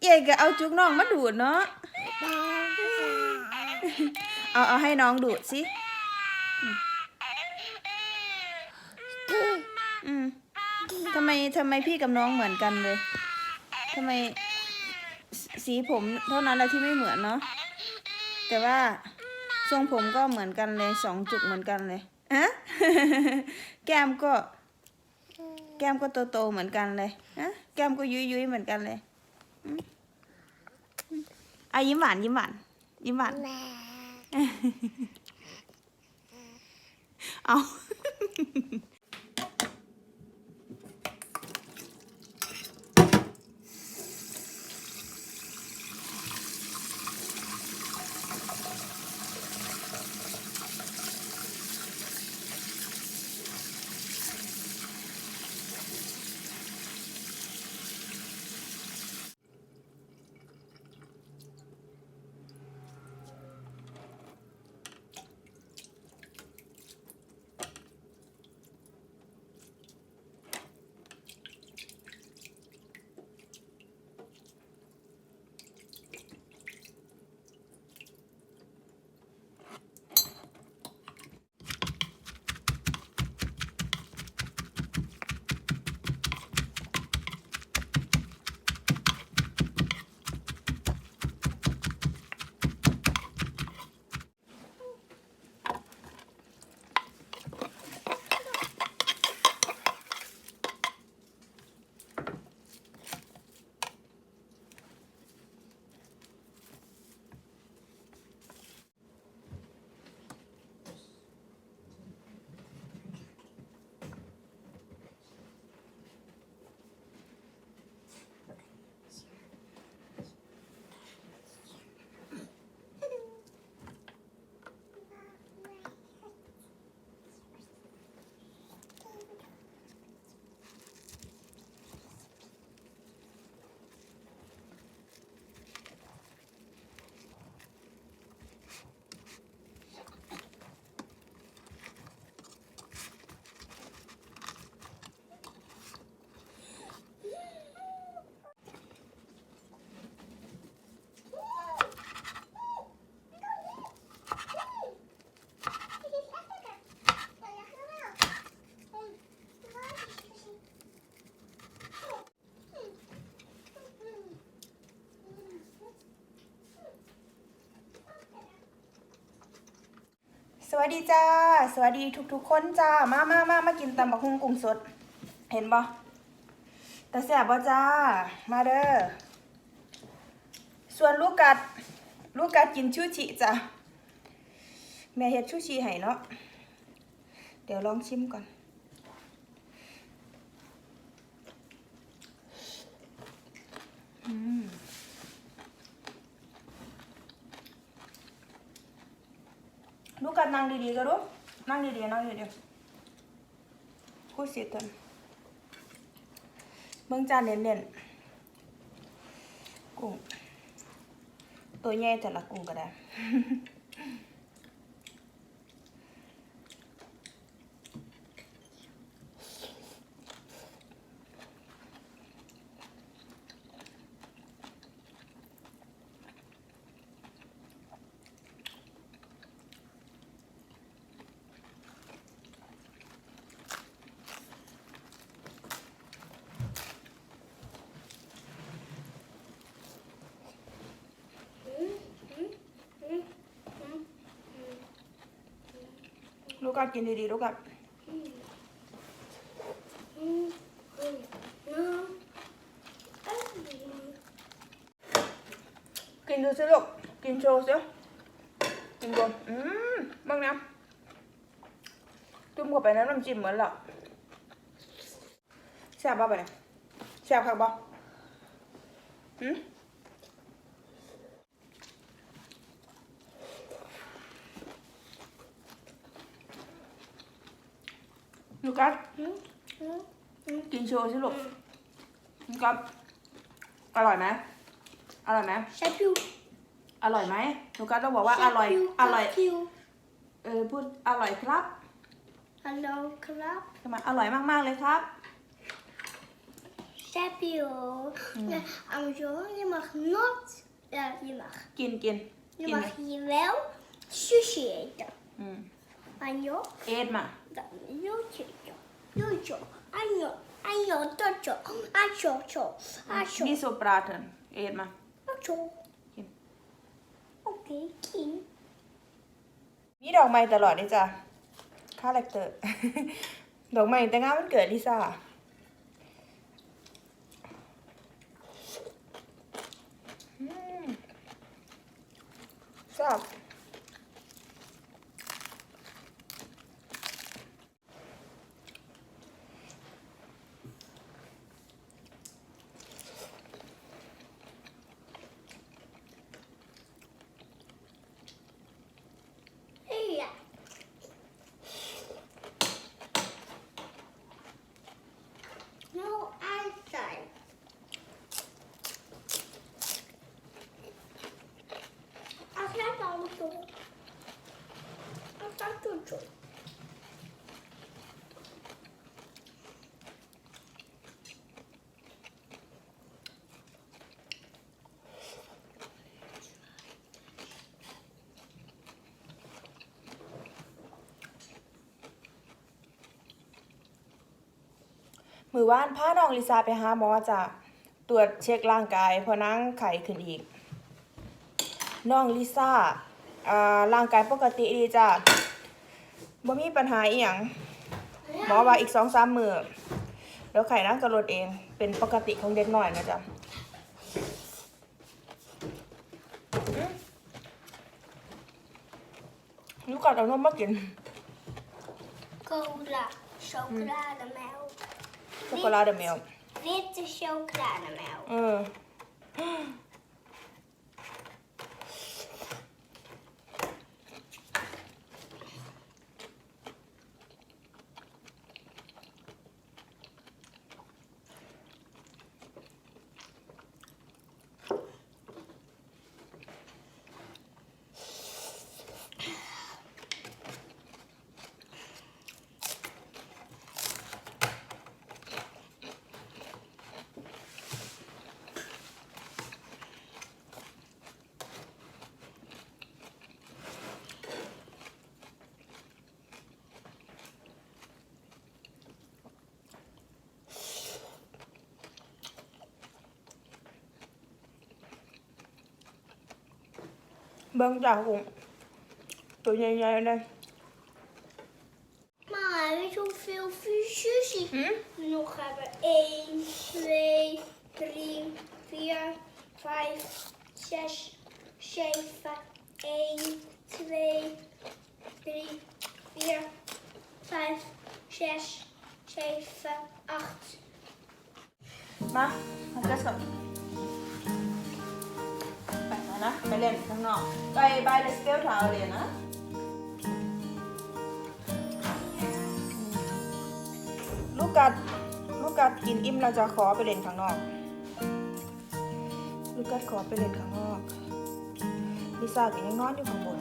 เอกเอี่ยแกเอาจุกน้องมาดูดเนาะ เอาเอาให้น้องดูดสิ อืมทำไมทำไมพี่กับน้องเหมือนกันเลยทำไมสีผมเท่านั้นแหละที่ไม่เหมือนเนาะ แต่ว่าทรงผมก็เหมือนกันเลยสองจุกเหมือนกันเลยอะแก้มก็ แก้มก็โตๆเหมือนกันเลยอะแก้มก็ยุยๆเหมือนกันเลย อืมอืมอะยิ้มหวานยิ้มหวานยิ้มหวานเอา วัสดีจ้า สวัสดีทุกๆคนจ้า มามามามากินตำบักหุ่งกุ้งสด เห็นบ่แต่แสบบ่จ้า มาเด้อ ส่วนลูกกัด ลูกกัดกินชูชิจ้ะ แม่เฮ็ดชูชีให้เนาะ เดี๋ยวลองชิมก่อน อืม ลูกกัดนั่งดีๆก็รู้นั่งดีๆนั่งดีๆพูดเสียตันเมืองจานเน้นๆกุ้งตัวใหญ่แต่ละกุ้งก็ได้ ลู กกัดกินดีๆลูกกัดกินดูสิลูกกินโชว์สิกินก่อนอืมบ้างนะจุ่มเข้าไปน้ำน้ำจิ้มเหมือนหรอแซ่บป่ะไปเนี่ยแซ่บครับป่ะหืม กกัดกินโชว์สิลูกลูกกัดอร่อยไหมอร่อยไหมใช่พิวอร่อยไหมลูกกัดต้องบอกว่าอร่อยอร่อยพิวเออพูดอร่อยครับฮัลโหลครับทำไมอร่อยมากๆเลยครับใช่ tapio. Ja, Amazon, je mag not. Ja, je mag. กินกิน Je กิน mag hier wel sushi eten. อืม Anjo, เอ็ดมา dan joetje. Joetje. Anjo, anjo, dotje. Acho, cho. นี่ Acho, โซปราเทนเอ็ดมา acho. Kim. Oké, Kim. มีดอกไม้ตลอดนี่จ้ะคาแรคเตอร์ ดอกไม้แต่งงานมันเกิดลิซ่า อืมชอบ หมือว่านพาน้องลิซาไปหาหมอจ้ะตรวจเช็คร่างกายเพราะนั่งไข้ขึ้นอีก น้องลิซาอ่าร่างกายปกติดีจ้ะ บ่มีปัญหาอีหยังหมอว่าอีกสองสามมือแล้วไข้นั่งกระลดเองเป็นปกติของเด็กน้อยนะจ๊ะอืมลูกกัดเอานมมากิน Cola. Chocolademelk. ช็อกโกแลตเมล Witte chocolademelk. เออ เบิ้งจากกุ้งตัวใหญ่ๆเลย Maar weet je hoeveel sushi หืม we nog hebben? 1, 2, 3, 4, 5, 6, 7, 1, 2, 3, 4, 5, 6, 7, 8. มามาเกสก่อ นไปแล้วนะไปเล่นข้างนอกไปบายเดสเกลทาวเลยนะลูกกัดลูกกัดกินอิ่มเราจะขอไปเล่นข้างนอก ลูกกัดขอไปเล่นข้างนอกลิซ่าก็ยังนอนอยู่ข้างบน